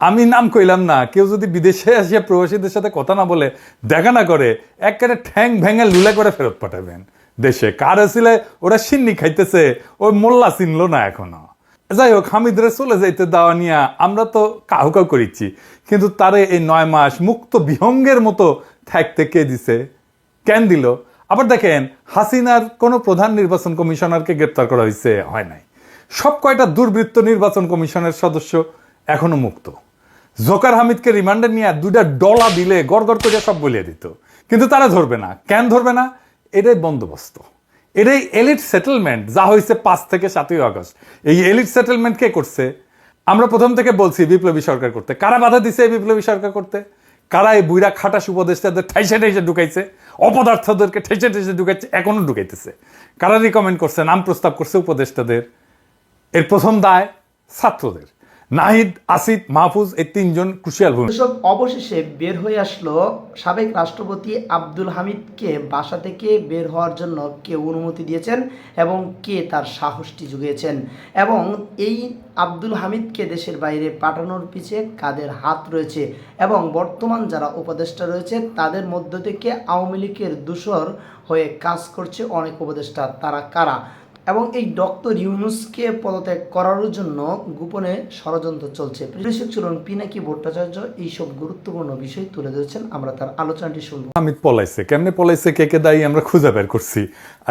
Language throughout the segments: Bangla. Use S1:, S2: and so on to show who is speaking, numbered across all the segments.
S1: আমি নাম কইলাম না। কেউ যদি বিদেশে আসিয়া প্রবাসীদের সাথে কথা না বলে, দেখা না করে, একেবারে ঠ্যাং ভেঙে লুলা করে ফেরত পাঠাবেন। দেশে কার আসলে ওরা সিন্নি খাইতেছে ওই মোল্লা চিনলো না এখনও। যাই হোক, হামিদরে চলে যাইতে দেওয়া নিয়ে আমরা তো কাহু কাউ করিচ্ছি। কিন্তু তারে এই নয় মাস মুক্ত বিহঙ্গের মতো থাকতে কে দিছে? কেন দিল? আবার দেখেন, হাসিনার কোনো প্রধান নির্বাচন কমিশনারকে গ্রেপ্তার করা হয়েছে হয় নাই। সব কয়টা দুর্বৃত্ত নির্বাচন কমিশনের সদস্য এখনও মুক্ত। জোকার হামিদকে রিমান্ডে নিয়ে দুইটা ডলা দিলে গড় গড় করে সব বলিয়ে দিত। কিন্তু তারা ধরবে না। কেন ধরবে না? এটাই বন্দোবস্ত। এটাই এলিট সেটেলমেন্ট যা হয়েছে পাঁচ থেকে সাতই আগস্ট। এই এলিট সেটেলমেন্ট কে করছে? আমরা প্রথম থেকে বলছি বিপ্লবী সরকার করতে। কারা বাধা দিছে এই বিপ্লবী সরকার করতে? কারা এই বুইরা খাটাস উপদেষ্টাদের ঠাইসে ঠাইসে ঢুকাইছে? অপদার্থদেরকে ঠেসে ঠেসে ঢুকাইছে, এখনও ঢুকাইতেছে। কারা রিকমেন্ড করছে, নাম প্রস্তাব করছে উপদেষ্টাদের? এর প্রথম দায় ছাত্রদের। নাহিদ, আসিফ, মাহফুজ এই তিনজন ক্রুশিয়াল ভূমিকা।
S2: অবশেষে বের হয়ে আসলো সাবেক রাষ্ট্রপতি আব্দুল হামিদকে বাসা থেকে বের হওয়ার জন্য কে অনুমতি দিয়েছেন এবং কে তার সাহসটি জুগিয়েছেন। এবং এই আব্দুল হামিদকে দেশের বাইরে পাঠানোর পিছে কাদের হাত রয়েছে এবং বর্তমান যারা উপদেষ্টা রয়েছে তাদের মধ্য থেকে আওয়ামী লীগের দূষর হয়ে কাজ করছে অনেক উপদেষ্টা। তারা কারা? এবং এই ডক্টর ইউনুসকে পদত্যাগ করার জন্য গোপনে ষড়যন্ত্র চলছে। কৃষক চলুন পিনাকি ভট্টাচার্য এইসব গুরুত্বপূর্ণ বিষয় তুলে ধরেছেন, আমরা তার আলোচনাটি শুনব।
S1: হামিদ পলাইছে, কেমনে পলাইছে, কে কে দায়ী, আমরা খুঁজে বের করছি।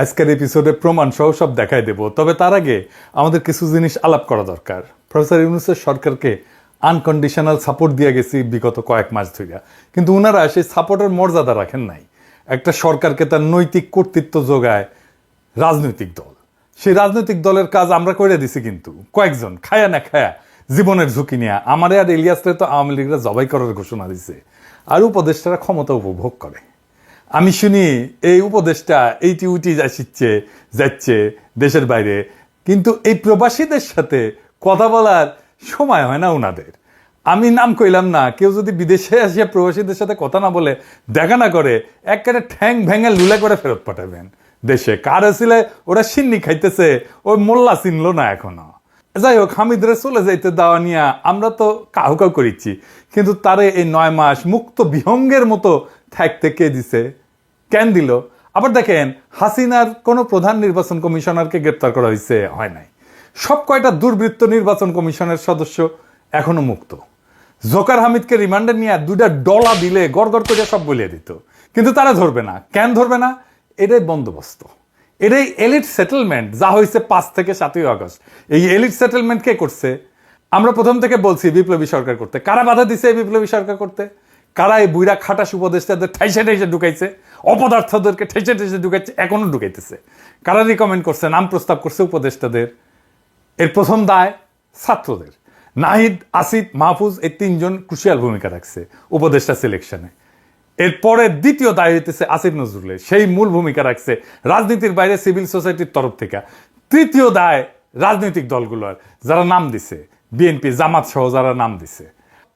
S1: আজকের এপিসোডে প্রমাণ সহ সব দেখাই দেব, তবে তার আগে আমাদের কিছু জিনিস আলাপ করা দরকার। প্রফেসর ইউনুসের সরকারকে আনকন্ডিশনাল সাপোর্ট দিয়ে গেছি বিগত কয়েক মাস ধরে কিন্তু ওনারা সেই সাপোর্টের মর্যাদা রাখেন নাই। একটা সরকারকে তার নৈতিক কর্তৃত্ব যোগায় রাজনৈতিক দল। সেই রাজনৈতিক দলের কাজ আমরা করে দিছি কিন্তু। কয়েকজন, খায়া না খায়া, জীবনের ঝুঁকি নিয়ে। আমারে আর ইলিয়াসরে তো আওয়ামী লীগরা জবাই করার ঘোষণা দিছে। আর উপদেষ্টারা ক্ষমতা উপভোগ করে। আমি শুনি এই উপদেষ্টা এইটি উটি যাচ্ছে যাচ্ছে দেশের বাইরে। কিন্তু এই প্রবাসীদের সাথে কথা বলার সময় হয় না ওনাদের আমি নাম কইলাম না, কেউ যদি বিদেশে আসিয়া প্রবাসীদের সাথে কথা না বলে দেখা না করে, একেবারে ঠ্যাং ভেঙে লুলে করে ফেরত পাঠাবেন। দেশে। কার আসলে ওরা সিন্নি খাইতেছে। ওই মোল্লা চিনলো না এখনও। যাই হোক হামিদরে চলে যাইতে দেওয়া নিয়ে আমরা তো কাহু কাউ করিচ্ছি। কিন্তু তারে এই নয় মাস মুক্ত বিহঙ্গের মতো থাকতে কে দিছে? কেন দিল? আবার দেখেন, হাসিনার কোনো প্রধান নির্বাচন কমিশনারকে গ্রেপ্তার করা হয়েছে হয় নাই। সব কয়টা দুর্বৃত্ত নির্বাচন কমিশনের সদস্য এখনও মুক্ত। জোকার হামিদকে রিমান্ডে নিয়ে দুইটা ডলা দিলে গড় করে সব বলিয়ে দিত। কিন্তু তারা ধরবে না। কেন ধরবে না? এটাই বন্দোবস্ত। এটাই এলিট সেটেলমেন্ট যা হয়েছে পাঁচ থেকে সাতই আগস্ট। এই এলিট সেটেলমেন্ট কে করছে? আমরা প্রথম থেকে বলছি বিপ্লবী সরকার করতে। কারা বাধা দিছে এই বিপ্লবী সরকার করতে? কারা এই বুইরা খাটাস উপদেষ্টাদের ঠাইসে ঠাইসে ঢুকাইছে? অপদার্থদেরকে ঠেসে ঠেসে ঢুকাইছে, এখনও ঢুকাইতেছে। কারা রিকমেন্ড করছে, নাম প্রস্তাব করছে উপদেষ্টাদের? এর প্রথম দায় ছাত্রদের। নাহিদ, আসিফ, মাহফুজ, এই তিনজন ক্রুশিয়াল ভূমিকা রাখছে উপদেষ্টা সিলেকশনে এরপরে দ্বিতীয় দায় হইতেছে আসিফ নজরুলের সেই মূল ভূমিকা রাখছে রাজনীতির বাইরে সিভিল সোসাইটির তরফ থেকে। তৃতীয় দায় রাজনৈতিক দলগুলোর, যারা নাম দিছে। বিএনপি, জামাত সহ যারা নাম দিছে।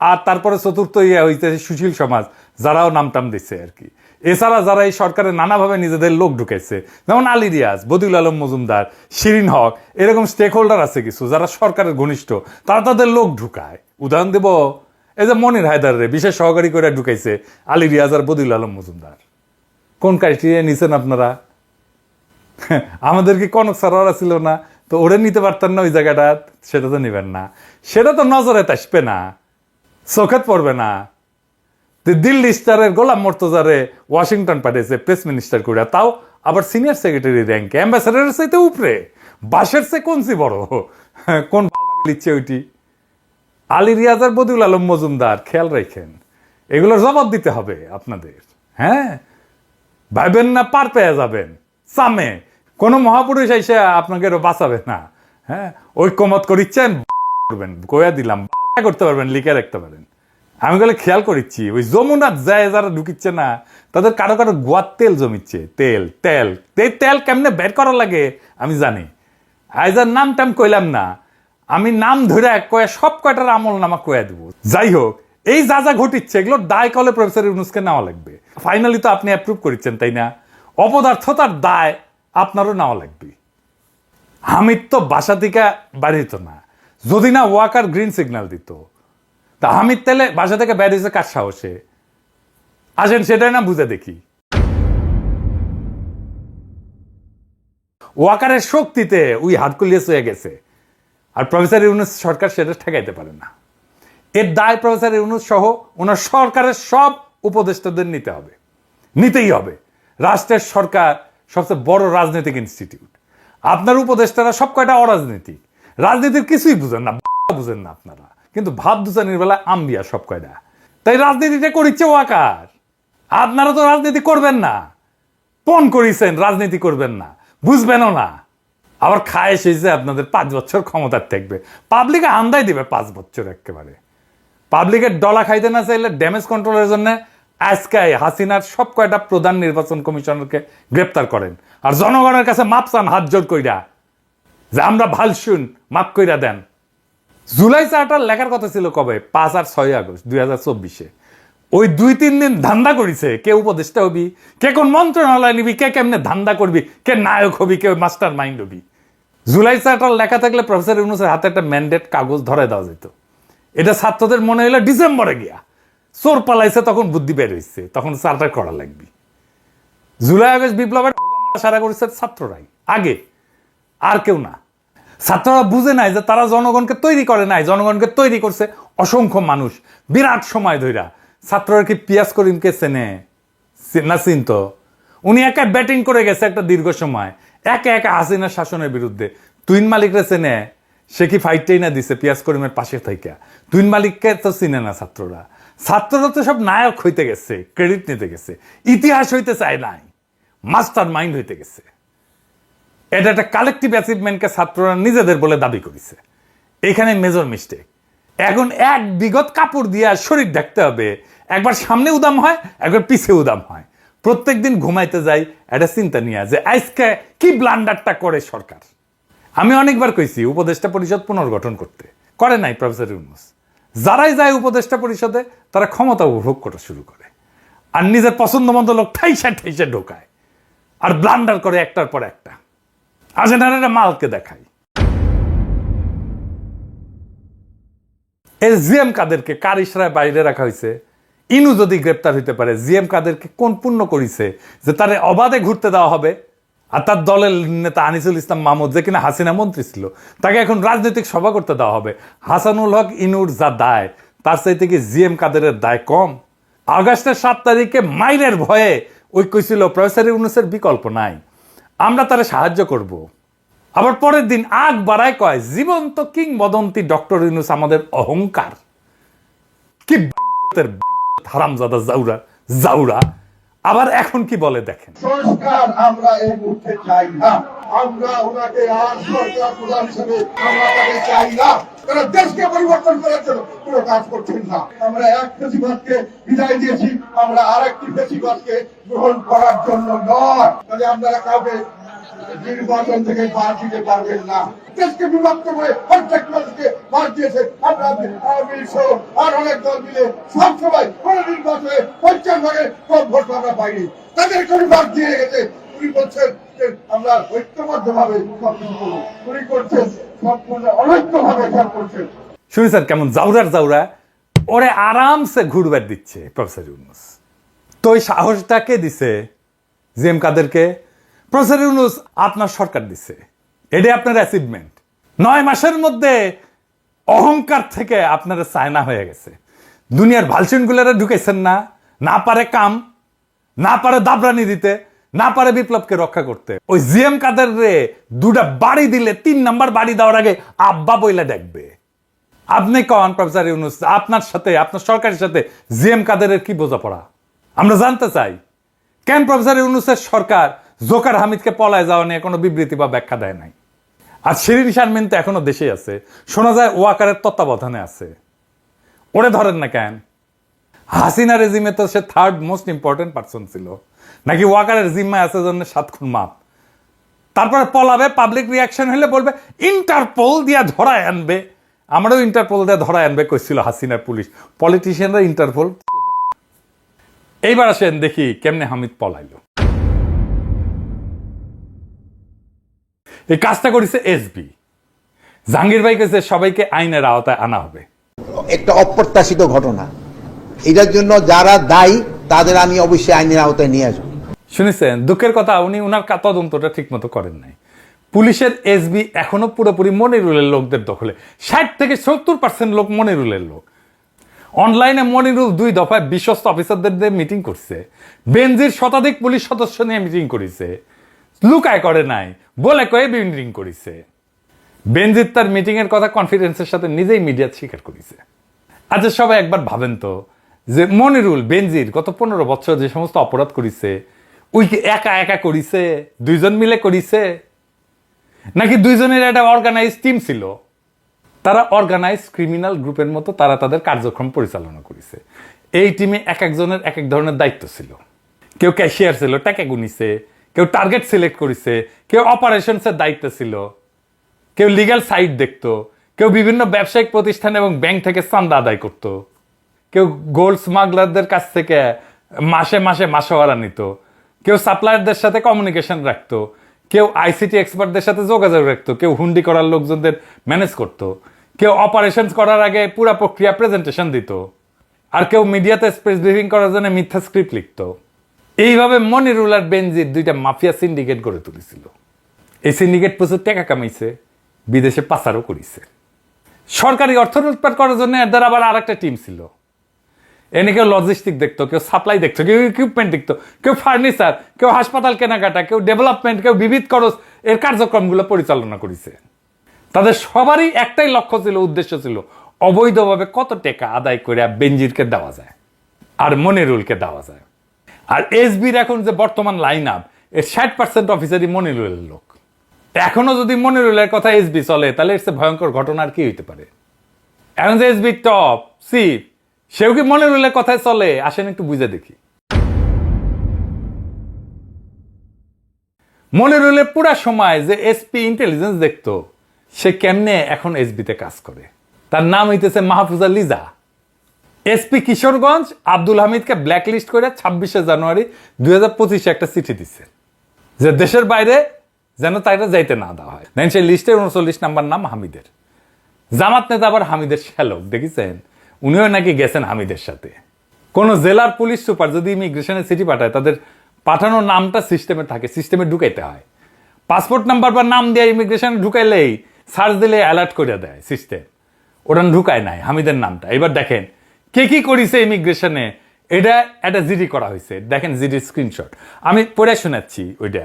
S1: আর তারপরে চতুর্থ ইয়ে হইতেছে সুশীল সমাজ, যারাও নাম টাম দিচ্ছে আর কি। এছাড়া যারা এই সরকারের নানাভাবে নিজেদের লোক ঢুকাইছে, যেমন আলী রিয়াজ, বদিউল আলম মজুমদার, শিরিন হক, এরকম স্টেক হোল্ডার আছে কিছু যারা সরকারের ঘনিষ্ঠ, তারা তাদের লোক ঢুকায়। উদাহরণ দেব এই যে মনির হায়দার রে, বিশেষ সহকারী করে ঢুকাইছে, আলী রিয়াজ আর বদিউল আলম মজুমদার। কোন ক্রাইটেরিয়া নিছেন আপনারা? আমাদের কি কনক সারারা ছিল না, তো ওরে নিতে পারতেন না ওই জায়গাটা, সেটা তো নেবেন না। সেটা তো নজরে আসবে না চোখেত পড়বে না। দিল্লি স্টারের গোলাম মর্তজারে ওয়াশিংটন পাঠিয়েছে প্রেস মিনিস্টার করে তাও আবার সিনিয়র সেক্রেটারি র্যাঙ্কে অ্যাম্বাসাডারের চাইতে উপরে। বাসের চেয়ে কোনসি বড়? কোন লিচ্ছে ওইটি? আলী রিয়াজার বদিউল আলম মজুমদার, খেয়াল রাখেন এগুলোর জবাব দিতে হবে আপনাদের হ্যাঁ? ভাইবেন না, পার পেয়ে যাবেন, সামে। কোনো মহাপুরুষ এসে আপনাকে বাঁচাবে না হ্যাঁ? ঐক্যমত করিচ্ছেন, করবেন কয়া দিলাম, করতে পারবেন, লিখে রাখতে পারেন। আমি গেলে খেয়াল করিচ্ছি, ওই যমুনার যায় যারা ঢুকিচ্ছে না, তাদের কারও কারও গোয়ার তেল জমিচ্ছে, তেল তেল তেল কেমনে বের করা লাগে, আমি জানি। আইজার নাম টাম কইলাম না আমি নাম ধরে কয়ে সব কয়টার আমল নামা কয়ে দেবো। যাই হোক এই যা যা ঘটিচ্ছে, এগুলো দায় কলে প্রফেসর ইউনুসকে নেওয়া লাগবে। ফাইনালি তো আপনি অ্যাপ্রুভ করেছেন, তাই না? অপদার্থতার দায় আপনারও নেওয়া লাগবে। হামিদ তো বাসা থেকে বাড়িত না। যদি না ওয়াকার গ্রিন সিগন্যাল দিত। তা হামিদ তেলে বাসা থেকে বের হয়েছে কার সাহসে? আসেন, সেটাই না বুঝে দেখি। ওয়াকারের শক্তিতে উই হারকুলিয়াস হয়ে গেছে। আর প্রফেসর ইউনুস সরকার সেটা ঠেকাইতে পারে না। এর দায় প্রফেসর ইউনুস সহ ওনার সরকারের সব উপদেষ্টাদের নিতে হবে। নিতেই হবে। রাষ্ট্রের সরকার সবচেয়ে বড় রাজনৈতিক ইনস্টিটিউট। আপনার উপদেষ্টারা সব কয়টা অরাজনীতিক? রাজনীতির কিছুই বুঝেন না বুঝেন না আপনারা। কিন্তু ভাব দুচানির বেলায় আম্বিয়া সব কয়টা? তাই রাজনীতিটা করিচ্ছে ওয়াকার আপনারা তো রাজনীতি করবেন না। পণ করিছেন, রাজনীতি করবেন না। বুঝবেনও না। আবার খায় এসেছে আপনাদের পাঁচ বছর ক্ষমতার থাকবে। পাবলিকে আন্দাই দিবে পাঁচ বছর একেবারে। পাবলিকের ডলা খাইতে না চাইলে ড্যামেজ কন্ট্রোলের জন্য আজকে হাসিনার সব কয়টা প্রধান নির্বাচন কমিশনারকে গ্রেপ্তার করেন। আর জনগণের কাছে মাপ চান হাত জোর কইরা। যে আমরা ভালো শুন মাপ কইরা দেন। জুলাই চারটার লেখার কথা ছিল কবে? পাঁচ আর ছয় আগস্ট দুই হাজার চব্বিশে। ওই দুই তিন দিন ধান্দা করিছে, কে উপদেষ্টা হবি, কে কোন মন্ত্রণালয় নিবি, কে কেমনে ধান্দা করবি, কে নায়ক হবি, কে মাস্টার মাইন্ড হবি। জুলাই চারটার লেখা থাকলে প্রফেসর ইউনুসের হাতে একটা ম্যান্ডেট কাগজ ধরে দেওয়া যেত। এটা ছাত্রদের মনে হইল ডিসেম্বরে গিয়া। চোর পালাইছে, তখন বুদ্ধি বের হইছে, তখন চারটা করা লাগবে। জুলাই, আগস্ট বিপ্লবের সারা করেছে ছাত্ররাই। আগে আর কেউ না। ছাত্ররা বুঝে নাই যে তারা জনগণকে তৈরি করে নাই, জনগণকে তৈরি করছে অসংখ্য মানুষ। বিরাট সময় ধইরা। ছাত্ররা কি পিয়াস করিমকে চেনে? না চিনত উনি একা ব্যাটিং করে গেছে একটা দীর্ঘ সময়। একা একা হাসিনার শাসনের বিরুদ্ধে। তুইন মালিকরা চেনে, সে কি ফাইটটাই না দিছে পিয়াস করিমের পাশে থেকে তুইন মালিককে তো চিনে না ছাত্ররা। ছাত্ররা তো সব নায়ক হইতে গেছে ক্রেডিট নিতে গেছে। ইতিহাস হইতে চায় নাই মাস্টার মাইন্ড হইতে গেছে। এটা একটা কালেকটিভ অ্যাচিভমেন্টকে ছাত্ররা নিজেদের বলে দাবি করেছে। এখানে মেজর মিস্টেক এখন এক বিগত কাপড় দিয়ে শরীর দেখতে হবে। একবার সামনে উদাম হয়, একবার পিছে উদাম হয়। প্রত্যেক দিন ঘুমাইতে যাই, একটা চিন্তা নিয়ে যে আজকে কি ব্লান্ডারটা করে সরকার? আমি অনেকবার কইছি, উপদেষ্টা পরিষদ পুনর্গঠন করতে। করে নাই, প্রফেসর ইউনুস। যারাই যায় উপদেষ্টা পরিষদে, তারা ক্ষমতা উপভোগ করা শুরু করে। আর নিজের পছন্দ মতো লোক ঠাইসা ঠাইসা ঢোকায়। আর ব্লান্ডার করে একটার পর একটা। আর্জেন্টিনার মালকে দেখাই এই জিএম কাদেরকে কার ইশরায় বাইরে রাখা হয়েছে ইনু যদি গ্রেপ্তার হইতে পারে, জিএম কাদেরকে কোন পুণ্য করিছে যে তারে অবাধে ঘুরতে দেওয়া হবে? আর তার দলের নেতা আনিসুল ইসলাম মাহমুদ, যে কিনা হাসিনা মন্ত্রী ছিল, তাকে এখন রাজনৈতিক সভা করতে দেওয়া হবে। হাসানুল হক ইনুর যা দায়, তার চাইতে কি জিএম কাদেরের দায় কম? আগস্টের সাত তারিখে মাইরের ভয়ে ওই কইছিল প্রফেসর ইউনুসের বিকল্প নাই। আমরা তারা সাহায্য করব। আবার পরের দিন আগ বাড়ায় কয়, জীবন্ত কিংবদন্তি ডক্টর ইউনুস আমাদের অহংকার। কি হারামজাদা জাউরা জাউরা। আবার এখন কি বলে দেখেন?
S3: সংস্কার আমরা এই মুহূর্তে চাই না। আমরা ওনাকে আর সরকার প্রধান হিসেবে আমরা তাকে চাই না। তারা দেশকে পরিবর্তন করার জন্য কোনো কাজ করছেন না। আমরা এক ফেসিবাদকে বিদায় দিয়েছি। আমরা আর একটি ফেসিবাদকে গ্রহণ করার জন্য নয়। তাহলে আপনারা কাউকে নির্বাচন থেকে বাদ দিতে পারবেন না। দেশকে বিভক্ত করে প্রত্যেক মানুষকে বাদ দিয়েছে। আমরা আওয়ামী আর অনেক দল মিলে সব সময় কোন নির্বাচনে পঞ্চাশ ভাগের কম ভোট আমরা পাইনি। তাদের কোনো বাদ দিয়ে গেছে উনি বলছেন আমরা ঐক্যবদ্ধ ভাবে উনি করছেন সম্পূর্ণ অনৈক্য ভাবে করছেন।
S1: শুনেছেন কেমন জাউরার জাউরা? ওরে আরামসে ঘুরবার দিচ্ছে, প্রফেসর ইউনুস। তো ওই সাহসটা কে দিছে? জিএম কাদেরকে? প্রফেসর ইউনুস, আপনার সরকার দিছে। এটাই আপনার অ্যাচিভমেন্ট নয় মাসের মধ্যে অহংকার থেকে আপনার চায়না হয়ে গেছে। দুনিয়ার ভালসিনগুলারে ঢুকেছেন না না পারে কাম, না পারে দাবরানি দিতে, না পারে বিপ্লবকে রক্ষা করতে। ওই জিএম কাদের রে দুটা বাড়ি দিলে, তিন নাম্বার বাড়ি দেওয়ার আগে আব্বা বইলা দেখবে। আপনি কন প্রফেসর ইউনুস, আপনার সাথে, আপনার সরকারের সাথে জিএম কাদেরের কি বোঝাপড়া? আমরা জানতে চাই, কেন প্রফেসর ইউনুসের সরকার জোকার হামিদকে পলায় যাওয়া নিয়ে কোনো বিবৃতি বা ব্যাখ্যা দেয় নাই। আর শিরিন শারমিন তো এখনও দেশে আছে। শোনা যায় ওয়াকারের তত্ত্বাবধানে আছে। ওরে ধরেন না কেন? হাসিনা রেজিমে তো সে থার্ড মোস্ট ইম্পর্টেন্ট পার্সন ছিল। নাকি ওয়াকারের জিম্মায় আছে জন্য সাত খুন মাপ? তারপরে পলাবে পাবলিক রিয়াকশন হলে বলবে, ইন্টারপোল দিয়া ধরায় আনবে। আমারও ইন্টারপোল দিয়ে ধরায় আনবে, কইছিল হাসিনার পুলিশ। পলিটিশিয়ানরা ইন্টারপোল এইবার আসেন দেখি কেমনে হামিদ পলাইলো। এই কাজটা করেছে এসবি জাহাঙ্গীর ভাই কেছে সবাইকে আইনের আওতায় আনা হবে।
S4: একটা অপ্রত্যাশিত ঘটনা। এটার জন্য যারা দায়ী তাদের আমি অবশ্যই আইনের আওতায় নিয়ে আসব।
S1: শুনেছেন? দুঃখের কথা উনি ওনার তদন্তটা ঠিক মতো করেন নাই। পুলিশের এসবি এখনও পুরোপুরি মনিরুলের লোকদের দখলে। ষাট থেকে সত্তর পার্সেন্ট লোক মনিরুলের লোক। অনলাইনে মনিরুল দুই দফায় বিশ্বস্ত অফিসারদের দিয়ে মিটিং করছে। বেনজির শতাধিক পুলিশ সদস্য নিয়ে মিটিং করেছে। লুকায় করে নাই। বলে কয়ে মিটিং করেছে। বেনজির তার মিটিং এর কথা কনফিডেন্সের সাথে নিজেই মিডিয়া স্বীকার করেছে। আচ্ছা সবাই একবার ভাবেন তো, যে মনিরুল, বেনজির গত পনেরো বছর যে সমস্ত অপরাধ করিছে, ওই একা একা করিছে, দুইজন মিলে করিছে? নাকি দুইজনের একটা অর্গানাইজ টিম ছিল? তারা অর্গানাইজ ক্রিমিনাল গ্রুপের মতো তারা তাদের কার্যক্রম পরিচালনা করেছে। এই টিমে এক একজনের এক এক ধরনের দায়িত্ব ছিল। কেউ ক্যাশিয়ার ছিল, টাকা গুনিছে কেউ টার্গেট সিলেক্ট করেছে, কেউ অপারেশনসের দায়িত্ব ছিল, কেউ লিগ্যাল সাইট দেখতো, কেউ বিভিন্ন ব্যবসায়িক প্রতিষ্ঠান এবং ব্যাংক থেকে চান্দা আদায় করতো, কেউ গোল্ড স্মাগলারদের কাছ থেকে মাসে মাসে মাসোয়ারা নিত, কেউ সাপ্লায়ারদের সাথে কমিউনিকেশন রাখতো, কেউ আইসিটি এক্সপার্টদের সাথে যোগাযোগ রাখতো, কেউ হুন্ডি করার লোকজনদের ম্যানেজ করতো, কেউ অপারেশন করার আগে পুরা প্রক্রিয়া প্রেজেন্টেশন দিত, আর কেউ মিডিয়াতে স্পেস ব্রিফিং করার জন্য মিথ্যা স্ক্রিপ্ট লিখতো। এইভাবে মনিরুল আর বেনজির দুইটা মাফিয়া সিন্ডিকেট গড়ে তুলেছিল। এই সিন্ডিকেট প্রচুর টাকা কামাইছে, বিদেশে পাচারও করিছে। সরকারি অর্থ লুটপাট করার জন্য এদের আবার আর একটা টিম ছিল। এনে কেউ লজিস্টিক দেখতো, কেউ সাপ্লাই দেখতো, কেউ ইকুইপমেন্ট দেখতো, কেউ ফার্নিচার কেউ হাসপাতাল কেনাকাটা, কেউ ডেভেলপমেন্ট কেউ বিবিধ খরচ, এর কার্যক্রমগুলো পরিচালনা করেছে। তাদের সবারই একটাই লক্ষ্য ছিল, উদ্দেশ্য ছিল অবৈধভাবে কত টাকা আদায় করে বেঞ্জিরকে দেওয়া যায়, আর মনিরুলকে দেওয়া যায়। আর এসবির এখন যে বর্তমান লাইন আপ এর ষাট পার্সেন্ট অফিসারই মনিরুলের লোক। এখনও যদি মনিরুলের কথা এসবি চলে, তাহলে এর ভয়ঙ্কর ঘটনা আর কি হইতে পারে? এখন যে এসবি টপ সিপ সেও কি মনিরুলের কথায় চলে? আসেন একটু বুঝে দেখি। মনিরুলের পুরা সময় যে এসপি ইন্টেলিজেন্স দেখতো, সে কেমনে এখন এসবিতে কাজ করে? তার নাম হইতেছে মাহফুজা লিজা। এসপি কিশোরগঞ্জ আব্দুল হামিদকে ব্ল্যাকলিস্ট করে ছাব্বিশে জানুয়ারি দুই হাজার পঁচিশে একটা চিঠি দিচ্ছে যে দেশের বাইরে যেন তাইটা যাইতে না দেওয়া হয়। দেন সেই লিস্টের উনচল্লিশ নাম্বার নাম হামিদের। জামাত নেতা আবার হামিদের শ্যালক, দেখেছেন? উনিও নাকি গেছেন হামিদের সাথে। কোন জেলার পুলিশ সুপার যদি ইমিগ্রেশনের চিঠি পাঠায়, তাদের পাঠানোর নামটা সিস্টেমে থাকে সিস্টেমে ঢুকাইতে হয়। পাসপোর্ট নাম্বার বা নাম দিয়ে ইমিগ্রেশনে ঢুকাইলেই সার্চ দিলে অ্যালার্ট করে দেয় সিস্টেম ওটা ঢুকায় নাই হামিদের নামটা। এবার দেখেন কে কি করিছে ইমিগ্রেশনে এটা একটা জিডি করা হয়েছে দেখেন জিডি স্ক্রিনশট আমি পড়ে শোনাচ্ছি ওইটা।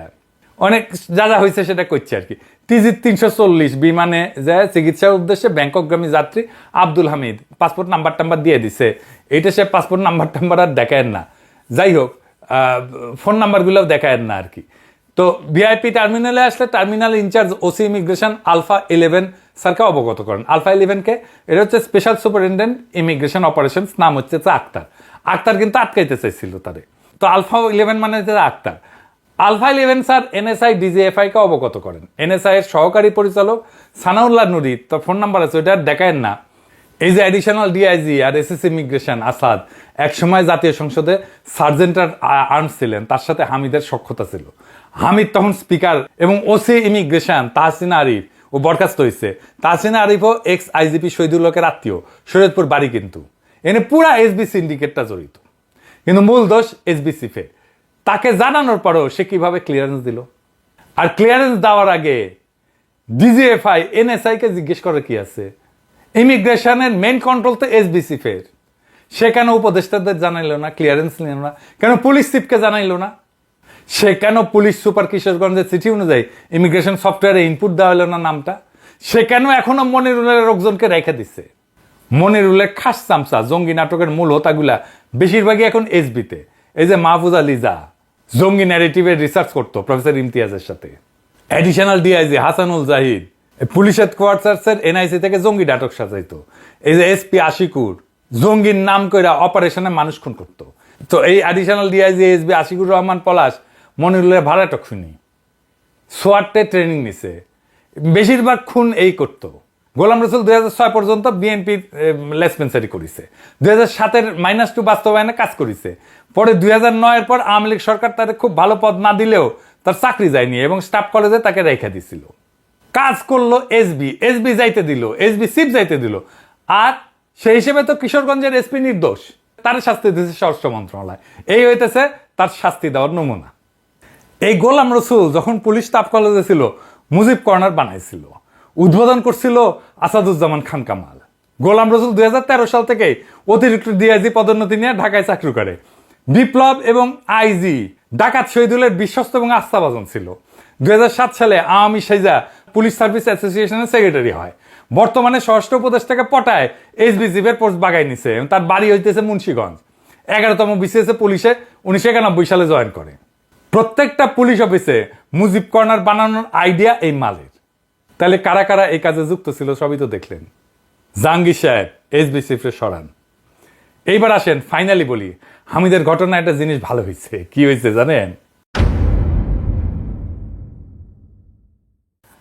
S1: অনেক যা যা হয়েছে সেটা করছে আর কি। টিজি তিনশো চল্লিশ বিমানে যায় চিকিৎসার উদ্দেশ্যে ব্যাংককগামী যাত্রী আব্দুল হামিদ পাসপোর্ট নাম্বার টাম্বার দিয়ে দিছে। এইটা সে পাসপোর্ট নাম্বার টাম্বার আর দেখায় না। যাই হোক ফোন নাম্বারগুলোও দেখায় না আর কি। তো ভিআইপি টার্মিনালে আসলে terminal incharge OC immigration alpha eleven স্যারকে অবগত করেন। আলফা ইলেভেনকে, এটা হচ্ছে স্পেশাল সুপারিনটেন্ডেন্ট ইমিগ্রেশন অপারেশনস নাম হচ্ছে আক্তার। আক্তার কিন্তু আটকাইতে চাইছিল তারে। তো আলফা ইলেভেন মানে হচ্ছে Akhtar. Alpha eleven sir NSI DGFI কে অবগত করেন। এনএসআই এর সহকারী পরিচালক সানাউল্লাহ নুরি, তার ফোন নাম্বার আছে, ওইটা দেখায় না। এই যে অ্যাডিশনাল ডিআইজি আর এসএস ইমিগ্রেশন আসাদ, একসময় জাতীয় সংসদে সার্জেন্টার আর্মস ছিলেন, তার সাথে হামিদের সক্ষতা ছিল। হামিদ তখন স্পিকার এবং ওসি ইমিগ্রেশন তাহসিনা আরিফ ও বরখাস্ত হয়েছে তাহসিনা আরিফও এক্স আইজিপি শহীদুল হকের আত্মীয়। শরীয়তপুর বাড়ি কিন্তু। এনে পুরা এসবি সিন্ডিকেটটা জড়িত। কিন্তু মূল দোষ এসবিসিফে তাকে জানানোর পরেও সে কীভাবে ক্লিয়ারেন্স দিল? আর ক্লিয়ারেন্স দেওয়ার আগে ডিজিএফআই এনএসআই কে জিজ্ঞেস করে কি আছে? ইমিগ্রেশনের মেন কন্ট্রোল তো এসবিসি ফের। সে কেন উপদেষ্টাদের জানাইলো না ক্লিয়ারেন্স নিল না? কেন পুলিশ চিফকে জানাইলো না? সে কেন পুলিশ সুপার কিশোরগঞ্জের চিঠি অনুযায়ী ইমিগ্রেশন সফটওয়্যারে ইনপুট দেওয়া হলো না নামটা? সে কেন এখনও মনিরুলের লোকজনকে রেখে দিচ্ছে মনিরুলের খাস চামচা, জঙ্গি নাটকের মূল হোতাগুলা বেশিরভাগই এখন এসবিতে এই যে মাহফুজা লিজা জঙ্গি ন্যারেটিভের রিসার্চ করতো প্রফেসর ইমতিয়াজের সাথে। Additional DIG Hasanul Zahid police হেডকোয়ার্টার্সের NIC থেকে জঙ্গি নাটক সাজাইতো। এই যে এসপি আশিকুর, জঙ্গির নাম কইরা অপারেশনে মানুষ খুন করতো। তো এই additional DIG SB Ashikur Rahman Palash মনিরুলের ভাড়াটক শুনি সোয়ারটে ট্রেনিং নিছে। বেশিরভাগ খুন এই করতো। গোলাম রসুল দুই হাজার ছয় পর্যন্ত বিএনপি লেসপেন্সারি করেছে। দুই হাজার সাতের মাইনাস টু বাস্তবায়নে কাজ করেছে। পরে দুই হাজার নয়ের পর আওয়ামী লীগ সরকার তাদের খুব ভালো পদ না দিলেও তার চাকরি যায়নি এবং স্টাফ কলেজে তাকে রেখে দিছিল। কাজ করল এসবি এসবি যাইতে দিল এসবি সিপ যাইতে দিল। আর সেই হিসেবে তো কিশোরগঞ্জের এসপি নির্দোষ। তার শাস্তি দিয়েছে স্বরাষ্ট্র মন্ত্রণালয়। এই হইতেছে তার শাস্তি দেওয়ার নমুনা। এই গোলাম রসুল যখন পুলিশ স্টাফ কলেজে ছিল, মুজিব কর্নার বানাইছিল। উদ্বোধন করছিল আসাদুজ্জামান খান কামাল। গোলাম রসুল দুই হাজার তেরো সাল থেকে অতিরিক্ত ডিআইজি পদোন্নতি নিয়ে ঢাকায় চাকরি করে। বিপ্লব এবং আইজি, ডাকাত শহীদুলের বিশ্বস্ত এবং আস্থাভাজন ছিল। দুই হাজার সাত সালে আওয়ামী সেজা পুলিশ সার্ভিস অ্যাসোসিয়েশনের সেক্রেটারি হয়। বর্তমানে স্বরাষ্ট্র উপদেষ্টাকে পটায় এইচবিসিফের পোস্ট বাগাই নিছে তার বাড়ি হইতেছে মুন্সীগঞ্জ। এগারোতম বিসিএস পুলিশে উনিশশো একানব্বই সালে জয়েন করে। প্রত্যেকটা পুলিশ অফিসে মুজিব কর্নার বানানোর আইডিয়া এই মালের। তাহলে কারা কারা এই কাজে যুক্ত ছিল সবই তো দেখলেন। জাহাঙ্গীর সাহেব এসবিসিফে সরান। এইবার আসেন ফাইনালি বলি, হামিদের ঘটনা একটা জিনিস ভালো হয়েছে। কি হয়েছে জানেন?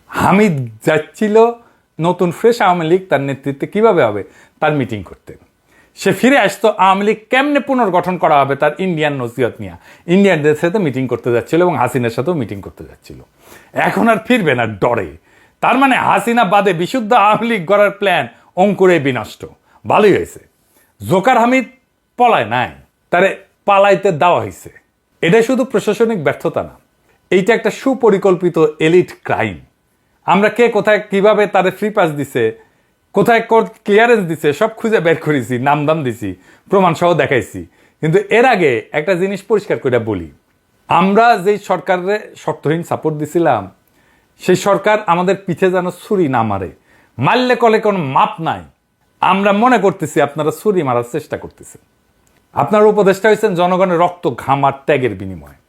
S1: হামিদ যাচ্ছিল নতুন ফ্রেশ আওয়ামী লীগ তার নেতৃত্বে কীভাবে হবে? তার মিটিং করতে সে ফিরে আসতো আওয়ামী লীগ কেমনে পুনর্গঠন করা হবে তার ইন্ডিয়ান নসিহত নিয়ে। ইন্ডিয়ানদের সাথে মিটিং করতে যাচ্ছিল এবং হাসিনার সাথেও মিটিং করতে যাচ্ছিল। এখন আর ফিরবে না, ডরে। তার মানে হাসিনা বাদে বিশুদ্ধ আওয়ামী লীগ গড়ার প্ল্যান অঙ্কুরে বিনষ্ট। ভালোই হয়েছে। জোকার হামিদ পলায় নাই, তারে পালাইতে দেওয়া হয়েছে। এটা শুধু প্রশাসনিক ব্যর্থতা না, এইটা একটা সুপরিকল্পিত এলিট ক্রাইম। আমরা কে কোথায় কীভাবে তাদের ফ্রি পাস দিছে কোথায় কোর্ট ক্লিয়ারেন্স দিছে, সব খুঁজে বের করেছি, নাম দাম দিছি প্রমাণ সহ দেখাইছি। কিন্তু এর আগে একটা জিনিস পরিষ্কার করে বলি। আমরা যেই সরকারের শর্তহীন সাপোর্ট দিছিলাম, সেই সরকার আমাদের পিছে যেন ছুরি না মারে। মারলে কলে কোনো মাপ নাই। আমরা মনে করতেছি আপনারা ছুরি মারার চেষ্টা করতেছেন। আপনার উপদেষ্টা হয়েছেন জনগণের রক্ত ঘাম আর ত্যাগের বিনিময়ে।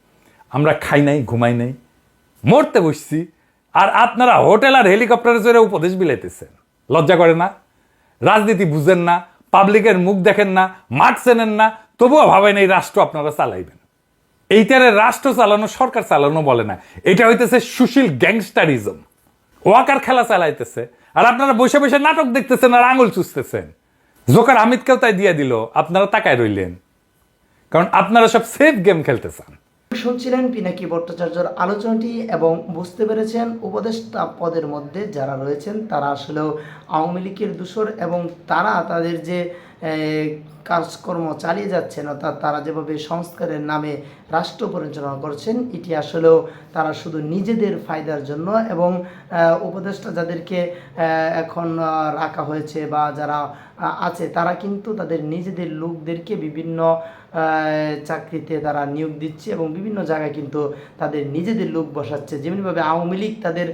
S1: আমরা খাই নাই, ঘুমাই নাই, মরতে বসছি, আর আপনারা হোটেল আর হেলিকপ্টারে চড়ে উপদেশ বিলাইতেছেন। লজ্জা করে না? রাজনীতি বুঝেন না, পাবলিকের মুখ দেখেন না, মাঠ চেনেন না, তবুও ভাবেন এই রাষ্ট্র আপনারা চালাইবেন। এইটারে রাষ্ট্র চালানো, সরকার চালানো বলে না। এটা হইতেছে সুশীল গ্যাংস্টারিজম। ওয়াকার খেলা চালাইতেছে। আর আপনারা বসে বসে নাটক দেখতেছেন আর আঙুল চুষতেছেন। জোকার হামিদকেও তাই দিয়ে দিল, আপনারা তাকায় রইলেন। কারণ আপনারা সব সেফ গেম খেলতে চান।
S2: শুনছিলেন পিনাকি ভট্টাচার্যর আলোচনাটি এবং বুঝতে পেরেছেন উপদেষ্টা পদের মধ্যে যারা রয়েছেন, তারা আসলেও আওয়ামী লীগের দূষর এবং তারা তাদের যে কাজকর্ম চালিয়ে যাচ্ছেন, অর্থাৎ তারা যেভাবে সংস্কারের নামে রাষ্ট্র পরিচালনা করছেন, এটি আসলেও তারা শুধু নিজেদের ফায়দার জন্য এবং উপদেষ্টা যাদেরকে এখন রাখা হয়েছে বা যারা আছে, তারা কিন্তু তাদের নিজেদের লোকদেরকে বিভিন্ন চাকরিতে তারা নিয়োগ দিচ্ছে এবং বিভিন্ন জায়গায় কিন্তু তাদের নিজেদের লোক বসাচ্ছে। যেমনিভাবে আওয়ামী লীগ তাদের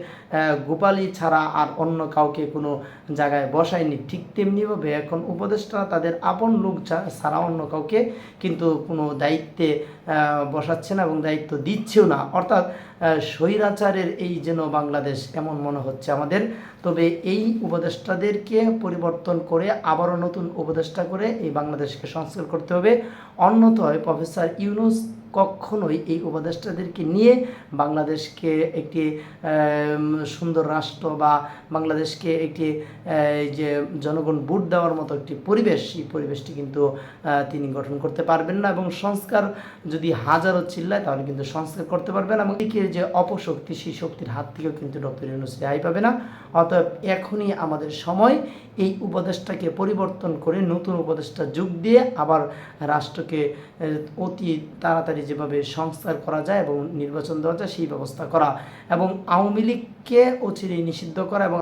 S2: গোপালী ছাড়া আর অন্য কাউকে কোনো জায়গায় বসায়নি, ঠিক তেমনিভাবে এখন উপদেষ্টা তাদের আপন লোক ছাড়া অন্য কাউকে কিন্তু কোনো দায়িত্বে বসাচ্ছে না এবং দায়িত্ব দিচ্ছেও না। অর্থাৎ স্বৈরাচারের এই যেন বাংলাদেশ এমন মনে হচ্ছে আমাদের। তবে এই উপদেষ্টাদেরকে পরিবর্তন করে আবারও নতুন উপদেষ্টা করে এই বাংলাদেশকে সংস্কার করতে হবে। অন্যথায় প্রফেসর ইউনুস কখনোই এই উপদেষ্টাদেরকে নিয়ে বাংলাদেশকে একটি সুন্দর রাষ্ট্র বা বাংলাদেশকে একটি যে জনগণ ভোট দেওয়ার মতো একটি পরিবেশ, এই পরিবেশটি কিন্তু তিনি গঠন করতে পারবেন না এবং সংস্কার যদি হাজারো চিল্লায় তাহলে কিন্তু সংস্কার করতে পারবেন এবং এদিকে যে অপশক্তি, সেই শক্তির হাত থেকেও কিন্তু ডক্টর ইউনুস রেহাই পাবে না। অতএব এখনই আমাদের সময় এই উপদেশটাকে পরিবর্তন করে নতুন উপদেশটা যোগ দিয়ে আবার রাষ্ট্রকে অতি তাড়াতাড়ি যেভাবে সংস্কার করা যায় এবং নির্বাচন দেওয়া যায়, সেই ব্যবস্থা করা। এবং আওয়ামী লীগকে অচিরেই নিষিদ্ধ করা এবং